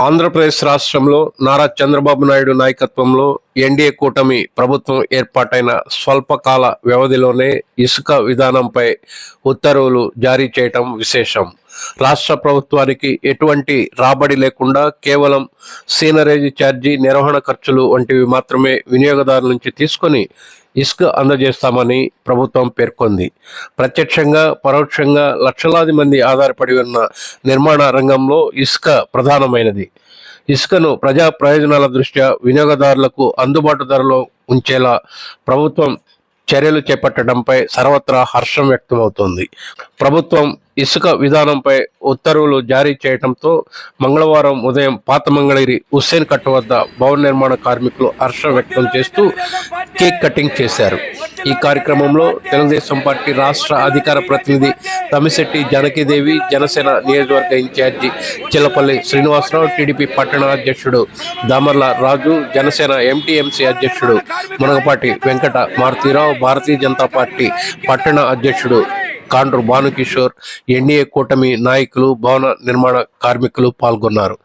ఆంధ్రప్రదేశ్ రాష్ట్రంలో నారా చంద్రబాబు నాయుడు నాయకత్వంలో ఎన్డీఏ కూటమి ప్రభుత్వం ఏర్పాటైన స్వల్పకాల వ్యవధిలోనే ఇసుక విధానంపై ఉత్తర్వులు జారీ చేయటం విశేషం. రాష్ట్ర ప్రభుత్వానికి ఎటువంటి రాబడి లేకుండా కేవలం సీనరేజీ ఛార్జీ నిర్వహణ ఖర్చులు వంటివి మాత్రమే వినియోగదారుల నుంచి తీసుకొని ఇసుక అందజేస్తామని ప్రభుత్వం పేర్కొంది. ప్రత్యక్షంగా పరోక్షంగా లక్షలాది మంది ఆధారపడి ఉన్న నిర్మాణ రంగంలో ఇసుక ప్రధానమైనది. ఇసుకను ప్రజా ప్రయోజనాల దృష్ట్యా వినియోగదారులకు అందుబాటు ధరలో ఉంచేలా ప్రభుత్వం చర్యలు చేపట్టడంపై సర్వత్రా హర్షం వ్యక్తమవుతోంది. ప్రభుత్వం ఇసుక విధానంపై ఉత్తర్వులు జారీ చేయడంతో మంగళవారం ఉదయం పాత మంగళగిరి హుస్సేన్ కట్ట వద్ద భవన నిర్మాణ కార్మికులు హర్షం వ్యక్తం చేస్తూ కేక్ కటింగ్ చేశారు. ఈ కార్యక్రమంలో తెలుగుదేశం పార్టీ రాష్ట్ర అధికార ప్రతినిధి తమిశెట్టి జానకీదేవి జనసేన నియోజకవర్గ ఇన్ఛార్జి చిల్లపల్లి శ్రీనివాసరావు టీడీపీ పట్టణ అధ్యక్షుడు దామర్ల రాజు జనసేన ఎంటీఎంసీ అధ్యక్షుడు మునగపాటి వెంకట మారుతీరావు భారతీయ జనతా పార్టీ పట్టణ అధ్యక్షుడు కాండ్రు భానుకిషోర్ ఎన్డీఏ కూటమి నాయకులు భవన నిర్మాణ కార్మికులు పాల్గొన్నారు.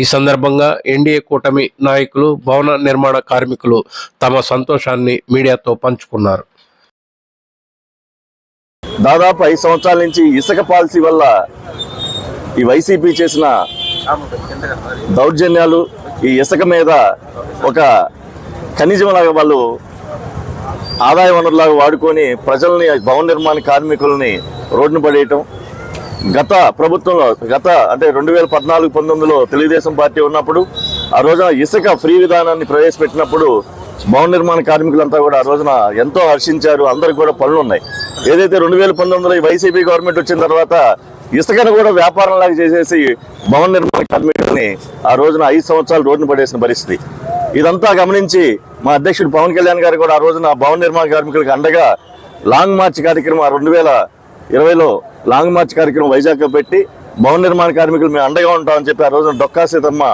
ఈ సందర్భంగా ఎన్డీఏ కూటమి నాయకులు భవన నిర్మాణ కార్మికులు తమ సంతోషాన్ని మీడియాతో పంచుకున్నారు. దాదాపు ఐదు సంవత్సరాల నుంచి ఇసుక పాలసీ వల్ల ఈ వైసీపీ చేసిన దౌర్జన్యాలు ఈ ఇసుక మీద ఒక ఖనిజంలాగా వాళ్ళు ఆదాయ వనరులాగా వాడుకొని ప్రజల్ని భవన నిర్మాణ కార్మికుల్ని రోడ్డున పడేయటం. గత ప్రభుత్వంలో గత అంటే రెండు వేల పద్నాలుగు పంతొమ్మిదిలో తెలుగుదేశం పార్టీ ఉన్నప్పుడు ఆ రోజున ఇసుక ఫ్రీ విధానాన్ని ప్రవేశపెట్టినప్పుడు భవన నిర్మాణ కార్మికులంతా కూడా ఆ రోజున ఎంతో హర్షించారు. అందరికి కూడా పనులు ఉన్నాయి ఏదైతే రెండు వేల పంతొమ్మిదిలో ఈ వైసీపీ గవర్నమెంట్ వచ్చిన తర్వాత ఇసుకను కూడా వ్యాపారంలాగా చేసేసి భవన నిర్మాణ కార్మికుల్ని ఆ రోజున ఐదు సంవత్సరాలు రోడ్డున పడేసిన పరిస్థితి. ఇదంతా గమనించి మా అధ్యక్షుడు పవన్ కళ్యాణ్ గారు కూడా ఆ రోజున భవన నిర్మాణ కార్మికులకు అండగా లాంగ్ మార్చ్ కార్యక్రమం రెండు వేల ఇరవైలో లాంగ్ మార్చ్ కార్యక్రమం వైజాగ్లో పెట్టి భవన నిర్మాణ కార్మికులు మేము అండగా ఉంటామని చెప్పి ఆ రోజున డొక్కా సీతమ్మ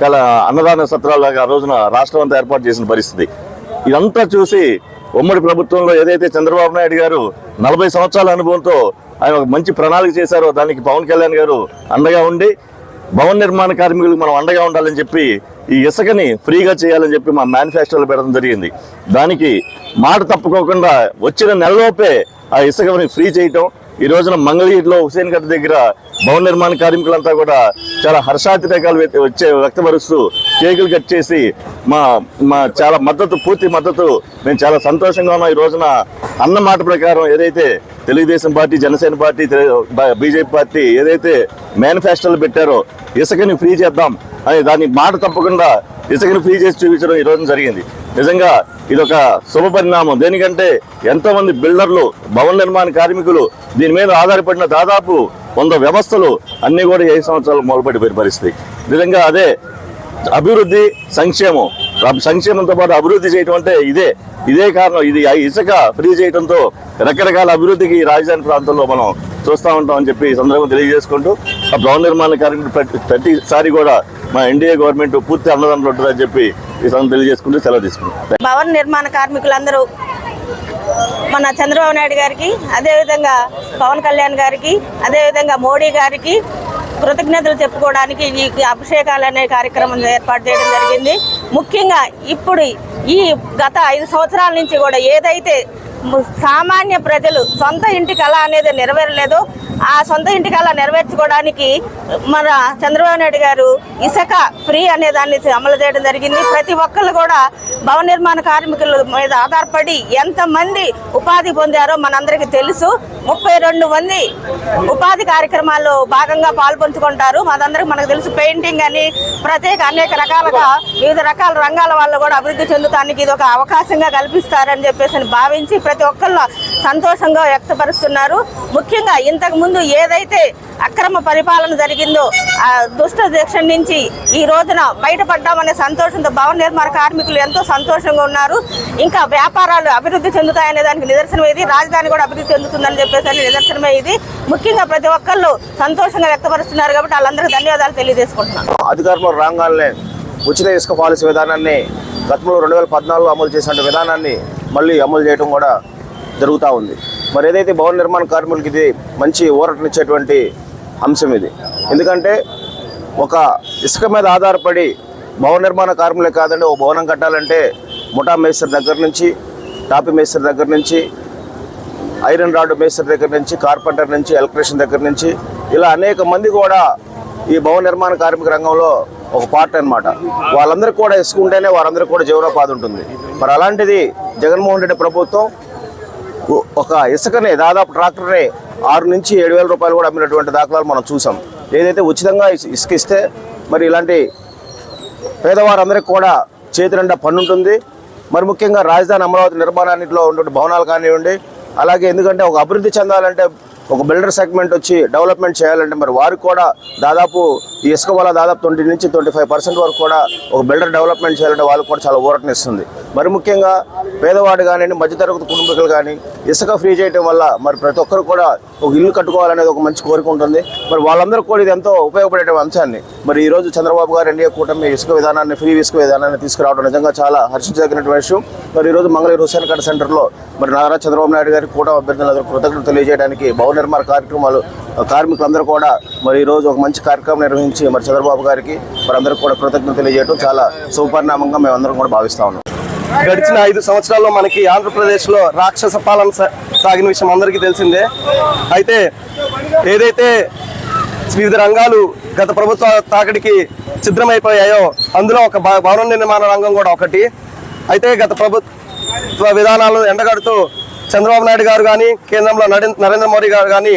కల అన్నదాన సత్రాలుగా ఆ రోజున రాష్ట్రం అంతా ఏర్పాటు చేసిన పరిస్థితి. ఇదంతా చూసి ఉమ్మడి ప్రభుత్వంలో ఏదైతే చంద్రబాబు నాయుడు గారు నలభై సంవత్సరాల అనుభవంతో ఆయన ఒక మంచి ప్రణాళిక చేశారో దానికి పవన్ కళ్యాణ్ గారు అండగా ఉండి భవన నిర్మాణ కార్మికులకు మనం అండగా ఉండాలని చెప్పి ఈ ఇసుకని ఫ్రీగా చేయాలని చెప్పి మా మేనిఫెస్టోలో పెట్టడం జరిగింది. దానికి మాట తప్పుకోకుండా వచ్చిన నెలలోపే ఆ ఇసుకని ఫ్రీ చేయటం ఈ రోజున మంగళగిరిలో హుసేన్ గడ్డ దగ్గర భవన నిర్మాణ కార్మికులంతా కూడా చాలా హర్షాతిరేకాలు వచ్చే వ్యక్తపరుస్తూ కేకులు కట్ చేసి మా మా చాలా మద్దతు పూర్తి మద్దతు మేము చాలా సంతోషంగా ఉన్నాం. ఈ రోజున అన్న మాట ప్రకారం ఏదైతే Telugudesam party Janasena party BJP party ఏదైతే మేనిఫెస్టోలు పెట్టారో ఇసుకని ఫ్రీ చేద్దాం అని దాన్ని మాట తప్పకుండా ఇసుకని ఫ్రీ చేసి చూపించడం ఈ రోజున జరిగింది. నిజంగా ఇదొక శుభ పరిణామం. దేనికంటే ఎంతో మంది బిల్డర్లు భవన నిర్మాణ కార్మికులు దీని మీద ఆధారపడిన దాదాపు వంద వ్యవస్థలు అన్ని కూడా ఏ సంవత్సరాలు మొదలుపెట్టిపోయిన పరిస్థితి. నిజంగా అదే అభివృద్ధి సంక్షేమం. సంక్షేమంతో పాటు అభివృద్ధి చేయటం అంటే ఇదే. ఇదే కారణం. ఇది ఆ ఇసుక ఫ్రీ చేయడంతో రకరకాల అభివృద్ధికి రాజధాని ప్రాంతంలో మనం చూస్తూ ఉంటాం అని చెప్పి ఈ సందర్భం తెలియజేసుకుంటూ ఆ భవన నిర్మాణ కార్మికులు ప్రతి ప్రతిసారి కూడా మా ఎన్డీఏ గవర్నమెంట్ పూర్తి అన్నదండలు ఉంటుందని చెప్పి ఈ సందర్భం తెలియజేసుకుంటూ సెలవు తీసుకుంటాం. భవన నిర్మాణ కార్మికులందరూ మన చంద్రబాబు నాయుడు గారికి అదేవిధంగా పవన్ కళ్యాణ్ గారికి అదేవిధంగా మోడీ గారికి కృతజ్ఞతలు చెప్పుకోవడానికి ఈ అభిషేకాలు అనే కార్యక్రమం ఏర్పాటు చేయడం జరిగింది. ముఖ్యంగా ఇప్పుడు ఈ గత ఐదు సంవత్సరాల నుంచి కూడా ఏదైతే సామాన్య ప్రజలు సొంత ఇంటి కళ అనేది నెరవేరలేదో ఆ సొంత ఇంటి కళ నెరవేర్చుకోవడానికి మన చంద్రబాబు నాయుడు గారు ఇసుక ఫ్రీ అనే దాన్ని అమలు చేయడం జరిగింది. ప్రతి ఒక్కళ్ళు కూడా భవన నిర్మాణ కార్మికుల మీద ఆధారపడి ఎంతమంది ఉపాధి పొందారో మనందరికీ తెలుసు. ముప్పై రెండు మంది ఉపాధి కార్యక్రమాల్లో భాగంగా పాల్పంచుకుంటారు. మనందరికి మనకు తెలుసు పెయింటింగ్ అని ప్రత్యేక అనేక రకాలుగా వివిధ రకాల రంగాల వాళ్ళు కూడా అభివృద్ధి చెందుతానికి ఇది ఒక అవకాశంగా కల్పిస్తారని చెప్పేసి అని భావించి ప్రతి ఒక్కళ్ళు సంతోషంగా వ్యక్తపరుస్తున్నారు. ముఖ్యంగా ఇంతకు ముందు ఏదైతే అక్రమ పరిపాలన జరిగిందో ఆ దుష్ట దీక్ష నుంచి ఈ రోజున బయటపడ్డామనే సంతోషంతో భవన నిర్మాణ కార్మికులు ఎంతో సంతోషంగా ఉన్నారు. ఇంకా వ్యాపారాలు అభివృద్ధి చెందుతాయనే దానికి నిదర్శనం ఇది. రాజధాని కూడా అభివృద్ధి చెందుతుందని చెప్పేసి నిదర్శనమే ఇది. ముఖ్యంగా ప్రతి ఒక్కళ్ళు సంతోషంగా వ్యక్తపరుస్తున్నారు కాబట్టి వాళ్ళందరికీ ధన్యవాదాలు తెలియజేసుకుంటున్నాను. అధికారంలో రాగానే ఉచిత ఇసుక పాలసీ విధానాన్ని గతంలో రెండు వేల పద్నాలుగులో అమలు చేసిన విధానాన్ని మళ్ళీ అమలు చేయడం కూడా జరుగుతూ ఉంది. మరి ఏదైతే భవన నిర్మాణ కార్మికులకి ఇది మంచి ఊరటనిచ్చేటువంటి అంశం ఇది. ఎందుకంటే ఒక ఇసుక మీద ఆధారపడి భవన నిర్మాణ కార్మికులే కాదండి ఒక భవనం కట్టాలంటే ముఠా మేస్త్రి దగ్గర నుంచి టాపీ మేస్త్రి దగ్గర నుంచి ఐరన్ రాడ్ మేస్త్రి దగ్గర నుంచి కార్పెంటర్ నుంచి ఎలక్ట్రీషియన్ దగ్గర నుంచి ఇలా అనేక మంది కూడా ఈ భవన నిర్మాణ కార్మిక రంగంలో ఒక పార్ట్ అనమాట వాళ్ళందరికీ కూడా ఇసుక ఉంటేనే వారందరికీ కూడా జీవనోపాధి ఉంటుంది. మరి అలాంటిది జగన్మోహన్ రెడ్డి ప్రభుత్వం ఒక ఇసుకని దాదాపు ట్రాక్టర్ని ఆరు నుంచి ఏడు వేల రూపాయలు కూడా అమ్మినటువంటి దాఖలాలు మనం చూసాం. ఏదైతే ఉచితంగా ఇసుక ఇస్తే మరి ఇలాంటి పేదవారందరికీ కూడా చేతి నిండా పన్నుంటుంది. మరి ముఖ్యంగా రాజధాని అమరావతి నిర్మాణానిలో ఉన్నటువంటి భవనాలు కానివ్వండి అలాగే ఎందుకంటే ఒక అభివృద్ధి చెందాలంటే ఒక బిల్డర్ సెగ్మెంట్ వచ్చి డెవలప్మెంట్ చేయాలంటే మరి వారికి కూడా దాదాపు ఈ ఇసుక వల్ల దాదాపు ట్వంటీ నుంచి ట్వంటీ ఫైవ్ పర్సెంట్ వరకు కూడా ఒక బిల్డర్ డెవలప్మెంట్ చేయాలంటే వాళ్ళు కూడా చాలా ఊరటనిస్తుంది మరి ముఖ్యంగా పేదవాడు కానివ్వండి మధ్యతరగతి కుటుంబీకులు కానీ ఇసుక ఫ్రీ చేయడం వల్ల మరి ప్రతి ఒక్కరు కూడా ఒక ఇల్లు కట్టుకోవాలనేది ఒక మంచి కోరిక ఉంటుంది. మరి వాళ్ళందరూ కూడా ఇది ఎంతో ఉపయోగపడే అంశాన్ని మరి ఈ రోజు చంద్రబాబు గారు ఎన్డీఏ కూటమి ఇసుక విధానాన్ని ఫ్రీ ఇసుక విధానాన్ని తీసుకురావడం నిజంగా చాలా హర్షించదగినటువంటి విషయం. మరి ఈ రోజు మంగళగిరి హుసేన్ కట్ సెంటర్లో మరి నారా చంద్రబాబు నాయుడు గారి కూటమి అభ్యర్థులందరూ కృతజ్ఞతలు తెలియజేయడానికి భవన నిర్మాణ కార్యక్రమాలు కార్మికులందరూ కూడా మరి ఈ రోజు ఒక మంచి కార్యక్రమం నిర్వహించి మరి చంద్రబాబు గారికి మరి అందరికీ కూడా కృతజ్ఞతలు తెలియజేయడం చాలా సుపరిణామంగా మేము అందరం కూడా భావిస్తా ఉన్నాం. గడిచిన ఐదు సంవత్సరాల్లో మనకి ఆంధ్రప్రదేశ్లో రాక్షస పాలన సాగిన విషయం అందరికీ తెలిసిందే. అయితే ఏదైతే వివిధ రంగాలు గత ప్రభుత్వ తాకడికి సిద్ధమైపోయాయో అందులో ఒక భవన నిర్మాణ రంగం కూడా ఒకటి. అయితే గత ప్రభుత్వ విధానాలను ఎండగడుతూ చంద్రబాబు నాయుడు గారు కానీ కేంద్రంలో నరేంద్ర నరేంద్ర మోడీ గారు కానీ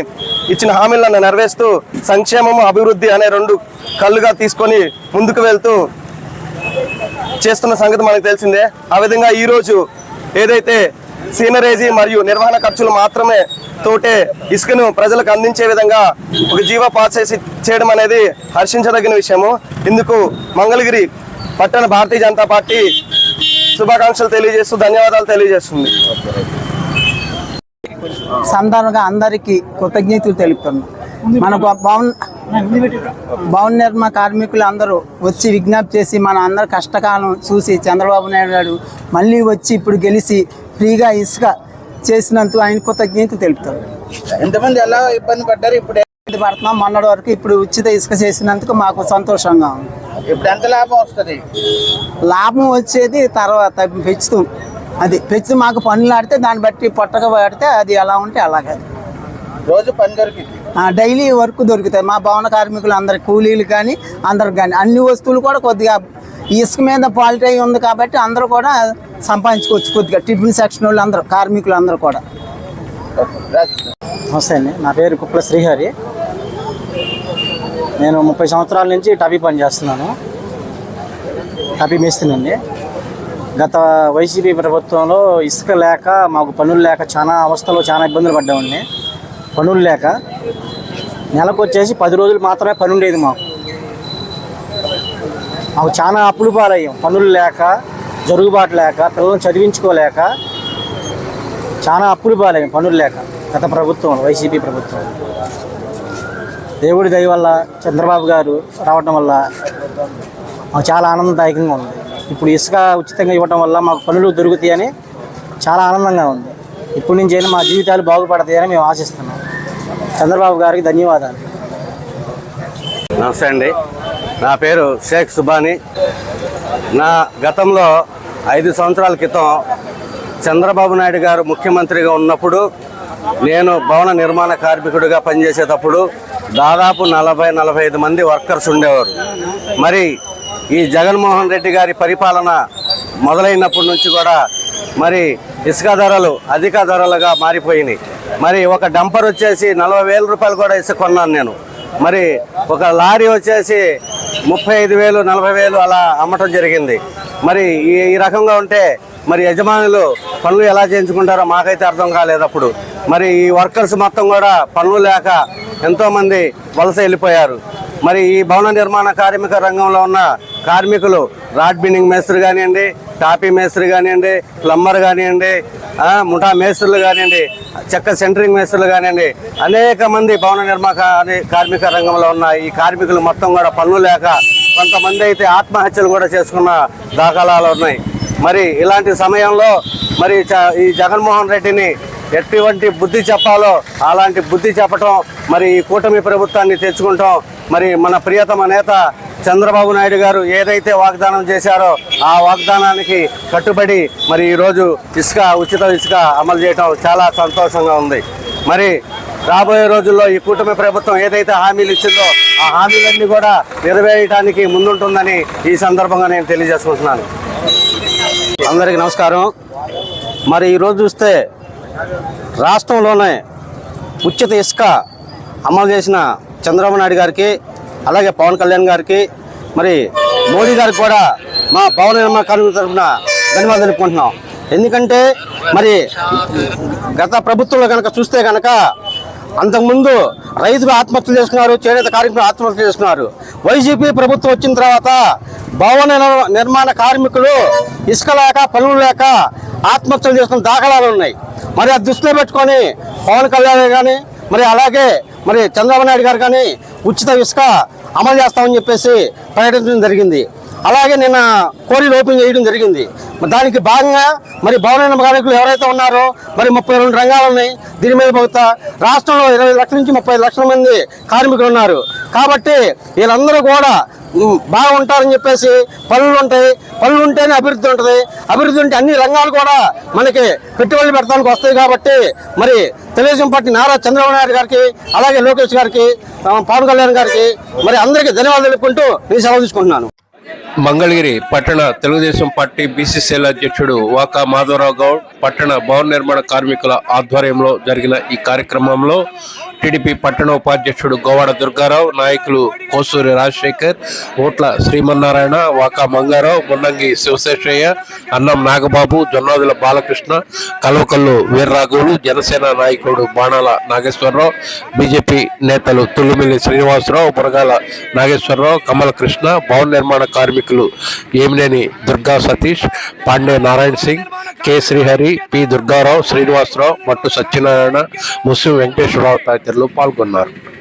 ఇచ్చిన హామీలను నెరవేరుస్తూ సంక్షేమము అభివృద్ధి అనే రెండు కళ్ళుగా తీసుకొని ముందుకు వెళ్తూ చేస్తున్న సంగతి మనకు తెలిసిందే. ఆ విధంగా ఈ రోజు ఏదైతే సీనరేజీ మరియు నిర్వహణ ఖర్చులు మాత్రమే తోటే ఇసుకను ప్రజలకు అందించే విధంగా ఒక జీవ పాసేసి చేయడం అనేది హర్షించదగిన విషయము. ఇందుకు మంగళగిరి పట్టణ భారతీయ జనతా పార్టీ శుభాకాంక్షలు తెలియజేస్తూ ధన్యవాదాలు తెలియజేస్తుంది. సందర్భంగా అందరికీ కృతజ్ఞతలు తెలుపుతున్నాం. మన భవన్ భవన నిర్మాణ కార్మికులు అందరూ వచ్చి విజ్ఞప్తి చేసి మన అందరి కష్టకాలం చూసి చంద్రబాబు నాయుడు గారు మళ్ళీ వచ్చి ఇప్పుడు గెలిచి ఫ్రీగా ఇసుక చేసినందుకు ఆయన కృతజ్ఞతలు తెలుపుతాం ఎంతమంది ఎలా ఇబ్బంది పడ్డారు ఇప్పుడు? ఇది పడుతున్నాం. మొన్నటి వరకు ఇప్పుడు ఉచిత ఇసుక చేసినందుకు మాకు సంతోషంగా ఉంది. ఇప్పుడు ఎంత లాభం వస్తుంది? లాభం వచ్చేది తర్వాత పెంచుతాం. అది పెంచుతూ మాకు పనులు ఆడితే దాన్ని బట్టి పొట్టగా పడితే అది ఎలా ఉంటే అలాగే. రోజు పని దొరికింది డైలీ వర్క్ దొరుకుతాయి. మా భవన కార్మికులు అందరి కూలీలు కానీ అందరికి కానీ అన్ని వస్తువులు కూడా కొద్దిగా ఇసుక మీద అయి ఉంది కాబట్టి అందరూ కూడా సంపాదించుకోవచ్చు కొద్దిగా. టిఫిన్ సెక్షన్ వాళ్ళు అందరూ కార్మికులు అందరూ కూడా. నమస్తే అండి. నా పేరు కుప్పల శ్రీహరి. నేను ముప్పై సంవత్సరాల నుంచి టబీ పని చేస్తున్నాను. టబీ మేస్తుందండి గత వైసీపీ ప్రభుత్వంలో ఇసుక లేక మాకు పనులు లేక చాలా అవస్థలో చాలా ఇబ్బందులు పడ్డామండి. పనులు లేక. నెలకు వచ్చేసి పది రోజులు మాత్రమే పని ఉండేది మాకు. మాకు చాలా అప్పులు పాలయ్యాం. పనులు లేక జరుగుబాటు లేక పిల్లలను చదివించుకోలేక చాలా అప్పులు పాలయ్యాం పనులు లేక గత ప్రభుత్వం వైసీపీ ప్రభుత్వం. దేవుడి దయ వల్ల చంద్రబాబు గారు రావటం వల్ల మాకు చాలా ఆనందదాయకంగా ఉంది. ఇప్పుడు ఇసుక ఉచితంగా ఇవ్వటం వల్ల మాకు పనులు దొరుకుతాయని చాలా ఆనందంగా ఉంది. ఇప్పటి నుంచి అయినా మా జీవితాలు బాగుపడతాయని మేము ఆశిస్తున్నాం. చంద్రబాబు గారికి ధన్యవాదాలు. నమస్తే అండి. నా పేరు షేక్ సుబాని. నా గతంలో ఐదు సంవత్సరాల క్రితం చంద్రబాబు నాయుడు గారు ముఖ్యమంత్రిగా ఉన్నప్పుడు నేను భవన నిర్మాణ కార్మికుడిగా పనిచేసేటప్పుడు దాదాపు నలభై నలభై ఐదు మంది వర్కర్స్ ఉండేవారు. మరి ఈ జగన్మోహన్ రెడ్డి గారి పరిపాలన మొదలైనప్పటి నుంచి కూడా మరి ఇసుక ధరలు అధిక ధరలుగా మారిపోయినాయి. మరి ఒక డంపర్ వచ్చేసి నలభై వేల రూపాయలు కూడా ఇసుక కొన్నాను నేను. మరి ఒక లారీ వచ్చేసి ముప్పై ఐదు వేలు నలభై వేలు అలా అమ్మటం జరిగింది. మరి ఈ ఈ రకంగా ఉంటే మరి యజమానులు పనులు ఎలా చేయించుకుంటారో మాకైతే అర్థం కాలేదు అప్పుడు. మరి ఈ వర్కర్స్ మొత్తం కూడా పనులు లేక ఎంతోమంది వలస వెళ్ళిపోయారు. మరి ఈ భవన నిర్మాణ కార్మిక రంగంలో ఉన్న కార్మికులు రాడ్ బిండింగ్ మేస్త్రి కానివ్వండి టాపీ మేస్త్రి కానివ్వండి ప్లంబర్ కానివ్వండి ముఠా మేస్త్రులు కానివ్వండి చెక్క సెంటరింగ్ మేస్త్రులు కానివ్వండి అనేక మంది భవన నిర్మాణ కార్మిక రంగంలో ఉన్న ఈ కార్మికులు మొత్తం కూడా పనులు లేక కొంతమంది అయితే ఆత్మహత్యలు కూడా చేసుకున్న దాఖలాలు ఉన్నాయి. మరి ఇలాంటి సమయంలో మరి ఈ జగన్మోహన్ రెడ్డిని ఎటువంటి బుద్ధి చెప్పాలో అలాంటి బుద్ధి చెప్పటం మరి ఈ కూటమి ప్రభుత్వాన్ని తెచ్చుకుంటాం. మరి మన ప్రియతమ నేత చంద్రబాబు నాయుడు గారు ఏదైతే వాగ్దానం చేశారో ఆ వాగ్దానానికి కట్టుబడి మరి ఈరోజు ఇసుక ఉచిత ఇసుక అమలు చేయటం చాలా సంతోషంగా ఉంది. మరి రాబోయే రోజుల్లో ఈ కూటమి ప్రభుత్వం ఏదైతే హామీలు ఇచ్చిందో ఆ హామీలన్నీ కూడా నెరవేయటానికి ముందుంటుందని ఈ సందర్భంగా నేను తెలియజేసుకుంటున్నాను. అందరికీ నమస్కారం. మరి ఈరోజు చూస్తే రాష్ట్రంలోనే ఉచిత ఇసుక అమలు చేసిన చంద్రబాబు నాయుడు గారికి అలాగే పవన్ కళ్యాణ్ గారికి మరి మోడీ గారికి కూడా మా భవన నిర్మాణ కార్మికుల తరఫున ధన్యవాదాలు తెలుపుకుంటున్నాం. ఎందుకంటే మరి గత ప్రభుత్వంలో కనుక చూస్తే కనుక అంతకుముందు రైతులు ఆత్మహత్యలు చేసుకున్నారు చేనేత కార్మికులు ఆత్మహత్యలు చేసుకున్నారు. వైసీపీ ప్రభుత్వం వచ్చిన తర్వాత భవన నిర్- నిర్మాణ కార్మికులు ఇసుక లేక పనులు లేక ఆత్మహత్యలు చేసుకున్న దాఖలాలు ఉన్నాయి. మరి అది దృష్టిలో పెట్టుకొని పవన్ కళ్యాణ్ కానీ మరి అలాగే మరి చంద్రబాబు నాయుడు గారు కానీ ఉచిత ఇసుక అమలు చేస్తామని చెప్పేసి ప్రకటించడం జరిగింది. అలాగే నిన్న కోరీలు ఓపెన్ చేయడం జరిగింది. దానికి భాగంగా మరి భవన నిర్మాణ కార్మికులు ఎవరైతే ఉన్నారో మరి ముప్పై రెండు రంగాలు ఉన్నాయి. దీని మీద పోతా రాష్ట్రంలో ఇరవై లక్షల నుంచి ముప్పై లక్షల మంది కార్మికులు ఉన్నారు. కాబట్టి వీళ్ళందరూ కూడా బాగుంటారని చెప్పేసి పనులు ఉంటాయి. పనులు ఉంటేనే అభివృద్ధి ఉంటుంది. అభివృద్ధి ఉంటే అన్ని రంగాలు కూడా మనకి పెట్టుబడులు పెట్టడానికి వస్తాయి కాబట్టి మరి తెలుగుదేశం పార్టీ నారా చంద్రబాబు నాయుడు గారికి అలాగే లోకేష్ గారికి పవన్ కళ్యాణ్ గారికి మరి అందరికీ ధన్యవాదాలు తెలుపుకుంటూ నేను సెలవు తీసుకుంటున్నాను. మంగళగిరి పట్టణ తెలుగుదేశం పార్టీ బీసీసీఎల్ అధ్యక్షుడు వాకా మాధవరావు గౌడ్ పట్టణ భవన నిర్మాణ కార్మికుల ఆధ్వర్యంలో జరిగిన ఈ కార్యక్రమంలో టీడీపీ పట్టణ ఉపాధ్యక్షుడు గోవాడ దుర్గారావు నాయకులు కోసూరి రాజశేఖర్ ఓట్ల శ్రీమన్నారాయణ వాకా మంగారావు మున్నంగి శివశేషయ్య అన్నం నాగబాబు జొన్నాదుల బాలకృష్ణ కల్వకల్లు వీర్రాఘవులు జనసేన నాయకుడు బాణాల నాగేశ్వరరావు బీజేపీ నేతలు తుల్లుమిల్లి శ్రీనివాసరావు బురగాల నాగేశ్వరరావు కమలకృష్ణ భవన నిర్మాణ కార్మికులు ఏమినేని దుర్గా సతీష్ పాండే నారాయణ సింగ్ కె శ్రీహరి పి దుర్గారావు శ్రీనివాసరావు మట్టు సత్యనారాయణ ముస్లిం వెంకటేశ్వరరావు తదితరులు పాల్గొన్నారు.